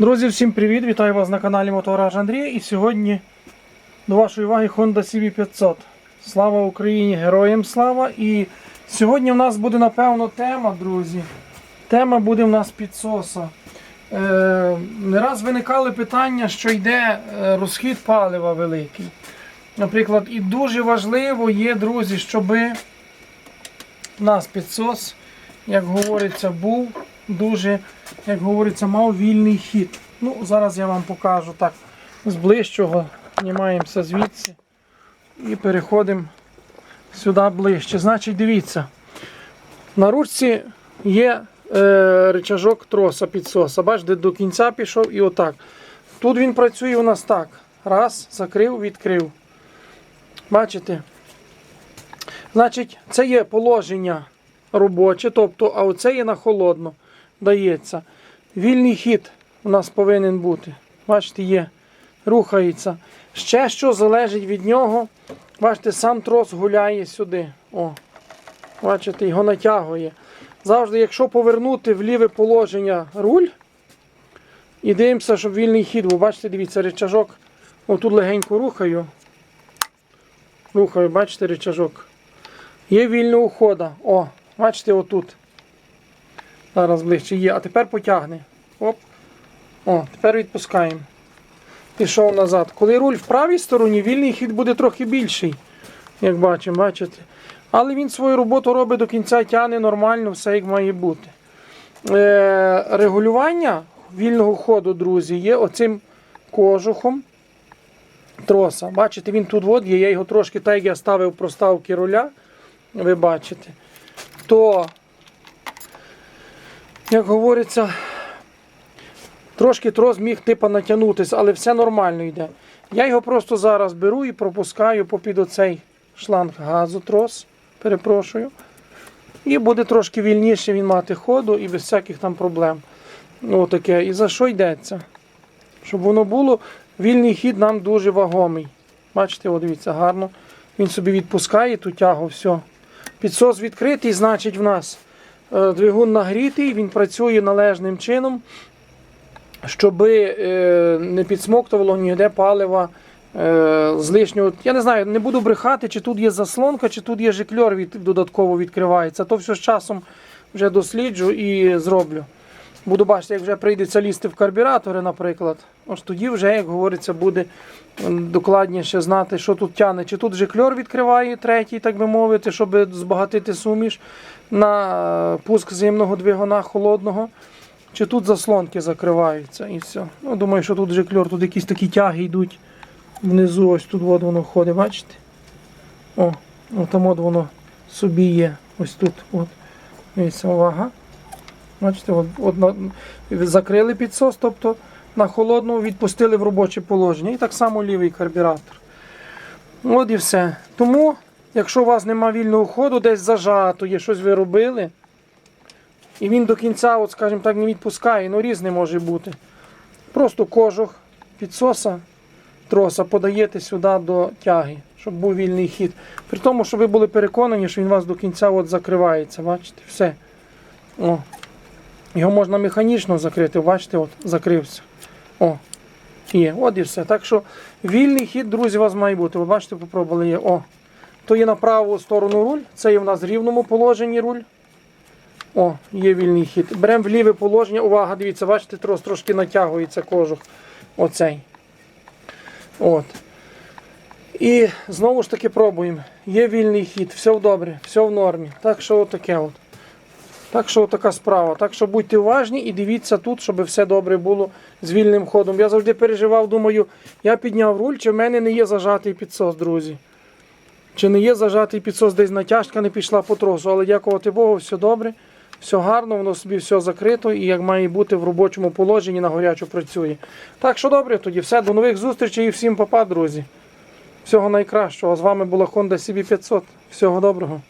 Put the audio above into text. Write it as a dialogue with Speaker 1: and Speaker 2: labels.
Speaker 1: Друзі, всім привіт! Вітаю вас на каналі Мотораж Андрій. І сьогодні до вашої уваги Honda CB500. Слава Україні! Героям слава! І сьогодні в нас буде напевно тема, друзі. Тема буде в нас підсоса. Е, не раз виникали питання, що йде е, розхід палива великий. Наприклад, і дуже важливо є, друзі, щоб у нас підсос, як говориться, був дуже, як говориться, мав вільний хід. Ну, зараз я вам покажу так з ближчого. Знімаємося звідси і переходимо сюди ближче. Значить, дивіться, на ручці є е, рычажок троса підсоса. Бачите, до кінця пішов і отак. Тут він працює у нас так. Раз, закрив, відкрив. Бачите? Значить, це є положення робоче, тобто, а оце є на холодно дається. Вільний хід у нас повинен бути. Бачите, є, рухається. Ще що залежить від нього, бачите, сам трос гуляє сюди. О, Бачите, його натягує. Завжди, якщо повернути в ліве положення руль, і дивимося, щоб вільний хід був. Бачите, дивіться, речажок. Отут легенько рухаю. Рухаю, бачите, речажок. Є вільна ухода. О, бачите, отут. Зараз ближче є. А тепер потягне. Оп. О, тепер відпускаємо. Пішов назад. Коли руль в правій стороні, вільний хід буде трохи більший. Як бачимо, бачите. Але він свою роботу робить до кінця, тягне нормально, все як має бути. Е, регулювання вільного ходу, друзі, є оцим кожухом троса. Бачите, він тут от є. Я його трошки, так як я ставив проставки руля, ви бачите, то як говориться, трошки трос міг типа натягнутися, але все нормально йде. Я його просто зараз беру і пропускаю попід оцей шланг газу трос, перепрошую. І буде трошки вільніше він мати ходу і без всяких там проблем. Ну, таке. І за що йдеться? Щоб воно було, вільний хід нам дуже вагомий. Бачите, о, дивіться, гарно. Він собі відпускає ту тягу, все. Підсос відкритий, значить в нас двигун нагрітий, він працює належним чином, щоб е, не підсмоктувало ніде палива е, з лишнього. Я не знаю, не буду брехати, чи тут є заслонка, чи тут є жикльор від, додатково відкривається. То все з часом вже досліджу і зроблю. Буду бачити, як вже прийдеться лізти в карбюратори, наприклад. Ось тоді вже, як говориться, буде докладніше знати, що тут тягне. Чи тут жикльор відкриває третій, так би мовити, щоб збагатити суміш на е, пуск зимного двигуна холодного. Чи тут заслонки закриваються і все. Ну, думаю, що тут жикльор, тут якісь такі тяги йдуть внизу, ось тут от воно ходить, бачите? О, там от воно собі є. Ось тут. От. Дивіться, увага. Бачите, от, от закрили підсос, тобто на холодну відпустили в робоче положення. І так само лівий карбюратор. От і все. Тому, якщо у вас нема вільного ходу, десь зажато, є щось ви робили, і він до кінця, от, скажімо так, не відпускає, ну різне може бути. Просто кожух підсоса, троса подаєте сюди до тяги, щоб був вільний хід. При тому, щоб ви були переконані, що він у вас до кінця от закривається. Бачите, все. О. Його можна механічно закрити, бачите, от закрився. О, є, от і все. Так що вільний хід, друзі, у вас має бути. Ви бачите, попробували є. О. То є на праву сторону руль, це є в нас в рівному положенні руль. О, є вільний хід. Беремо в ліве положення. Увага, дивіться, бачите, трошки натягується кожух. Оцей. От. І знову ж таки пробуємо. Є вільний хід, все добре, все в нормі. Так що отаке от. Так що така справа. Так що будьте уважні і дивіться тут, щоб все добре було з вільним ходом. Я завжди переживав, думаю, я підняв руль, чи в мене не є зажатий підсос, друзі. Чи не є зажатий підсос, десь натяжка не пішла по тросу, але дякувати Богу, все добре, все гарно, воно собі все закрито і як має бути в робочому положенні на горячу працює. Так що добре, тоді все, до нових зустрічей і всім папа, друзі. Всього найкращого. З вами була Honda CB500. Всього доброго.